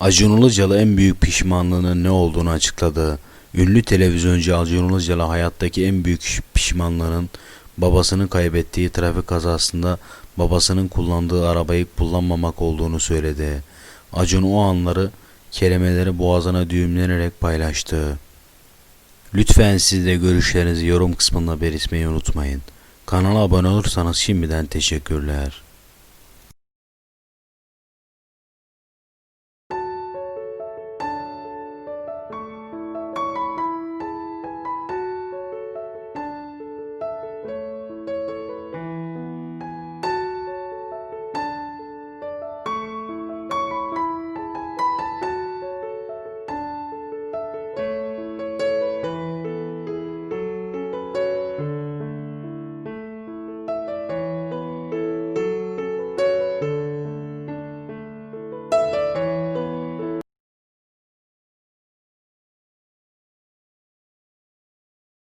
Acun Ilıcalı en büyük pişmanlığının ne olduğunu açıkladı. Ünlü televizyoncu Acun Ilıcalı hayattaki en büyük pişmanlığının babasını kaybettiği trafik kazasında babasının kullandığı arabayı kullanmamak olduğunu söyledi. Acun o anları kelimeleri boğazına düğümlenerek paylaştı. Lütfen siz de görüşlerinizi yorum kısmında belirtmeyi unutmayın. Kanala abone olursanız şimdiden teşekkürler.